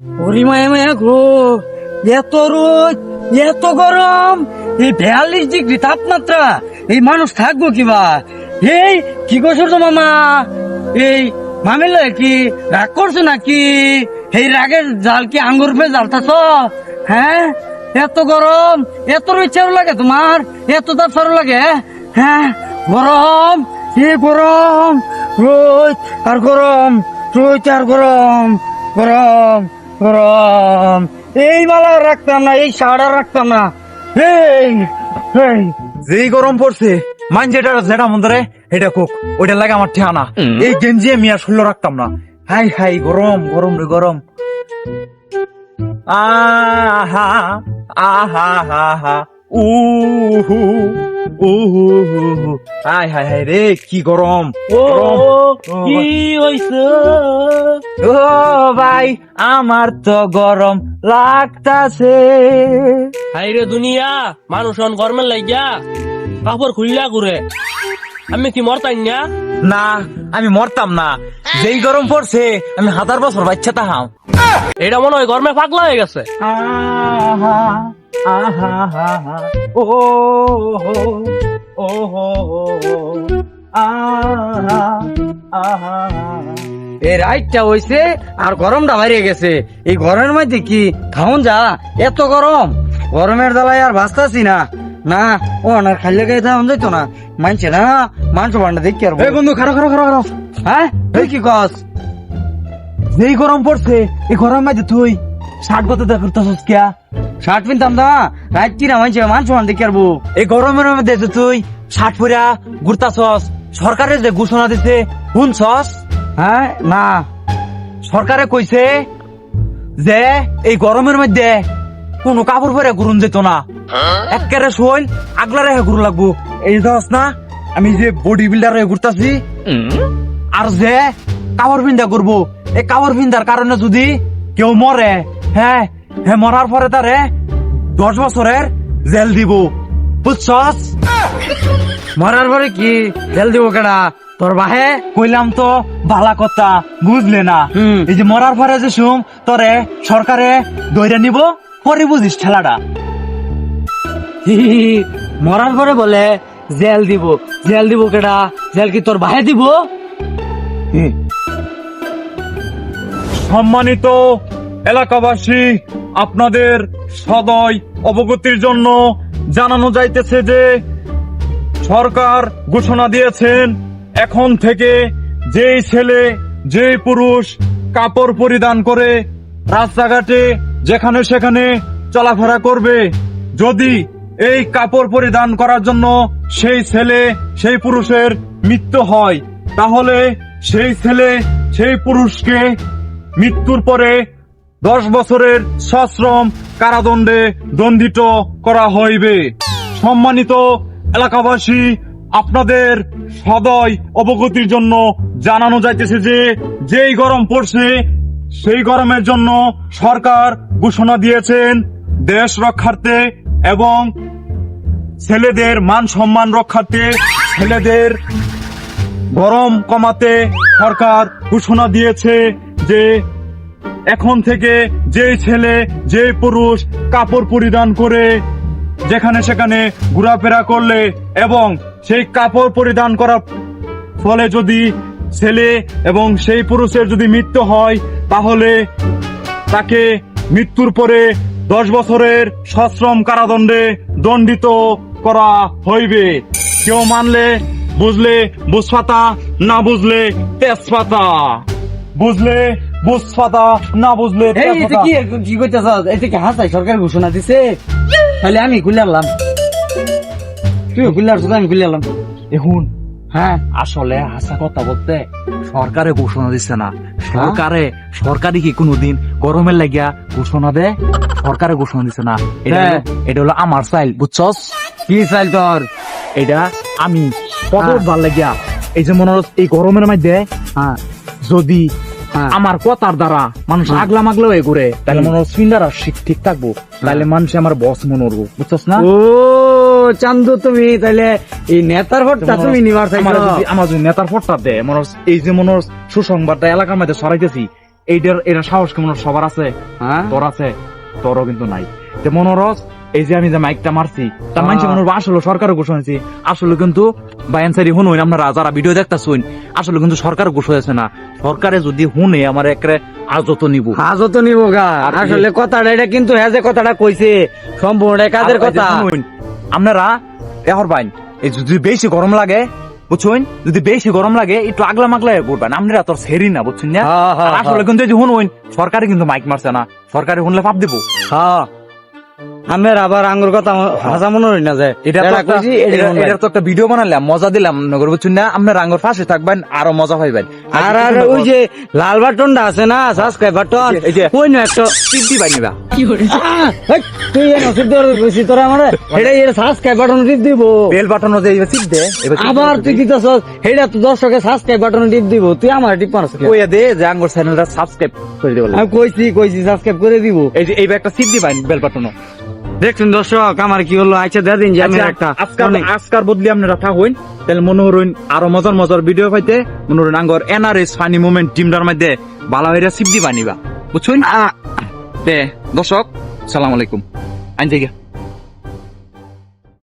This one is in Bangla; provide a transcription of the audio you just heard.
ওরি মায়া মায়া গো, এত রোদ, এত গরম, এই বিয়াল্লিশ ডিগ্রি তাপমাত্রা, এই মানুষ থাকব কিবা এই কি করছ তো মামা? এই মামিল কি রাগ করছ নাকি? এই রাগের জাল কি আঙ্গুর পে জ্বালতাছ? হ্যাঁ? এত গরম, এত ইচ্ছারও লাগে তোমার? এত তাপসারও লাগে হ্যাঁ? গরম, এ গরম, রোদ আর গরম, রোদ আর গরম গরম। এই মালা রাখতাম না এই শাড়া রাখতাম না। এই এই। যেই গরম পড়ছে মান যেটা যেটা মন্দরে এটা কোক ওইটা লাগে আমার ঠিকানা। এই গেঞ্জি আমি আর শরীর রাখতাম না। হাই হাই গরম গরম রে গরম। আহা আহা হা হা উহু উহু হাই হাই হাই রে কি গরম। ও কি হইছে? ও ভাই আমার তো গরম লাগতাছে। হাইরে দুনিয়া মানুষ অন গরমের লাগিয়া কাপড় খুললা ঘুরে। আমি কি মরতাই না? না আমি মরতাম না। যেই গরম পড়ছে আমি হাজার বছর বাচ্চা তাহাম। এটা মনে হয় গরমে পাগলা হয়ে গেছে। আহা আহা হা হা ও হো ও হো আহা আহা এই রাইটটা হইছে আর গরমটা বাইরে গেছে। এই গরমের মধ্যে কি খাওন যা? এত গরম। গরমের জ্বালায় আর বাঁচতাছি না। না ও না খাইলে গায়ে খাওন যাইতো না। মানছে না মাংস ভান্ডা দেখি আর এই বন্ধু খারো খারো খারো খারো হ্যাঁ? তুই কি কস? যেই গরম পড়ছে এই গরম মাঝে তুই ষাট কত দেখা করতেছিস কিয়া? শার্ট পিনতাম না রাইট কি না মানছে মাংস ভান্ডা দেখি আর এই গরমের মধ্যে তুই ষাট ফুরা ঘুরতাছস সরকারের যে ঘোষণা দিছে শুনছস হ্যাঁ না। সরকারে কইছে যে এই গরমের মধ্যে কোনো কাপড় পরে ঘুরুন যেত না। একেবারে শৈল আগলা রেখে ঘুরু লাগবো। এই ধস না আমি যে বডি বিল্ডার হয়ে ঘুরতাছি আর যে কাপড় পিন্দা করব। এই কাপড় পিন্দার কারণে যদি কেউ মরে হ্যাঁ হ্যাঁ মরার পরে তারে দশ বছরের জেল দিব। বুঝছস? মরার পরে কি? জেল দিব কেডা? তোর বাহে? কইলাম তো ভালা কথা বুঝলে না? এই যে মরার পরে যে শুম তোরে সরকারে দইরা নিব পরে বুঝিস ঠেলাটা মরার পরে বলে জেল দিব। জেল দিব কেডা? জেল কি তোর বাহে দিব? সম্মানিত এলাকাবাসী আপনাদের সদয় অবগতির জন্য জানানো যাইতেছে যে সরকার ঘোষণা দিয়েছেন, এখন থেকে যেই ছেলে, যেই পুরুষ কাপড় পরিধান করে রাস্তাঘাটে যেখানে সেখানে চলাফেরা করবে, যদি এই কাপড় পরিধান করার জন্য সেই ছেলে, সেই পুরুষের মৃত্যু হয়, তাহলে সেই ছেলে, সেই পুরুষকে মৃত্যুর পরে দশ বছরের সশ্রম কারাদণ্ডে দণ্ডিত করা হইবে। সম্মানিত এলাকাবাসী, আপনাদের সদয় অবগতির জন্য জানানো যাইতেছে যে, যেই গরম পড়ছে, সেই গরমের জন্য সরকার ঘোষণা দিয়েছেন দেশ রক্ষার্থে এবং ছেলেদের মান সম্মান রক্ষার্থে ছেলেদের গরম কমাতে সরকার ঘোষণা দিয়েছে যে এখন থেকে যেই ছেলে যেই পুরুষ কাপড় পরিধান করে যেখানে সেখানে ঘোরাফেরা করলে এবং সেই কাপড় পরিধান করার ফলে যদি ছেলে এবং সেই পুরুষের যদি মৃত্যু হয়, তাহলে তাকে মৃত্যুর পরে দশ বছরের সশ্রম কারাদণ্ডে দণ্ডিত করা হইবে। কেউ মানলে বুঝলে বুঝপাতা না বুঝলে তেজপাতা। বুঝলে বুঝপাতা না বুঝলে এই এটা। কি কি কইতেছ এটা কি হাসাই সরকার ঘোষণা দিছে তাহলে আমি খুলে আনলাম তুই খুলে আসছো আমি খুলে আনলাম এখন হ্যাঁ আসলে হাসা কথা বলতে সরকারে ঘোষণা দিচ্ছে না সরকারে সরকারি কি কোনোদিন গরমের লাগিয়া ঘোষণা দেয় সরকারে ঘোষণা দিচ্ছে না এটা হ্যাঁ। হলো- এটা হলো আমার চাইল বুঝছস কি চাইল তোর এটা আমি কত। ভালো লাগিয়া এই যে মনে এই গরমের মধ্যে হ্যাঁ যদি। আমার কথার দ্বারা মানুষ আগলা মাগলা হয়ে ঘুরে। তাহলে। মনে হচ্ছে সিন্দারা ঠিক থাকব। তাহলে মানুষ আমার বস মনে করব। বুঝছস না? ও চান্দু তুমি তাহলে এই নেতার ভোটটা তুমি নিবার আমার যদি আমার যদি নেতার ফটটা দেয় মনে এই যে মনে সুসংবাদটা এলাকার মধ্যে ছড়াইতেছি এইটার এটা সাহস কেমন সবার আছে? হ্যাঁ। তোর আছে তোরও কিন্তু নাই। মনোরস এই যে আমি যে মাইকটা মারছি তা হ্যাঁ। মানছি মনোর আসলে সরকার ঘোষণা হয়েছে। আসলে কিন্তু বায়ানসারি হুন আপনারা যারা ভিডিও দেখতেছুন আসলে কিন্তু সরকার ঘোষণা হয়েছে না। সরকারে যদি হুনে আমার একরে আজত নিব। আজও তো নিব গা। আসলে কথাটা এটা কিন্তু হ্যাঁ যে কথাটা কইছে সম্পূর্ণ কাদের এই কথা? আপনারা এহর বাইন এই যদি বেশি গরম লাগে বুঝছেন যদি বেশি গরম লাগে একটু আগলা মাগলা করবেন আপনারা তোর সেরি না বুঝছেন না? আসলে কিন্তু এই যে হুন সরকারে কিন্তু মাইক মারছে না। সরকারে হুনলে পাপ দিব। হ্যাঁ আমের আবার আঙ্গুর কথা ভাষা মনে হই না যায় এটা তো এটা একটা- তো ভিডিও বানালাম মজা দিলাম নগর বুঝছেন না? আপনার আঙ্গুর পাশে থাকবেন আরও মজা পাইবেন। আর আর ওই যে লাল বাটনটা আছে না সাবস্ক্রাইব বাটন এই যে- ওই না একটা টিপি বানিবা। আহ, হেই, তুই এ নসিব ধরে কইছি তোরা আমারে? এটা এর সাবস্ক্রাইব বাটন টিপ দিব। বেল বাটন যে এবার টিপ দে এবার আবার। তুই দিতেছ এটা তো দর্শকে সাবস্ক্রাইব বাটন টিপ দিব। তুই আমার টিপ মারছ? কইয়া দে যে আঙ্গুর চ্যানেলটা সাবস্ক্রাইব করে দেবো। আমি কইছি কইছি সাবস্ক্রাইব করে দিব। এই যে এইবার একটা টিপ দিবেন বেল বাটন দেখছেন দর্শক আমার কি হলো? আচ্ছা দে দিন যে আমি একটা আজকাল বদলি আপনারা থাকুন তাহলে মনে হরুন আরও মজার মজার ভিডিও পাইতে মনে হরুন আঙ্গর এনআরএস ফানি মুভমেন্ট টিমটার মধ্যে বালা হইরা সিপ দিবা নিবা বুঝছুন দে দর্শক সালাম আলাইকুম। আইন জায়গা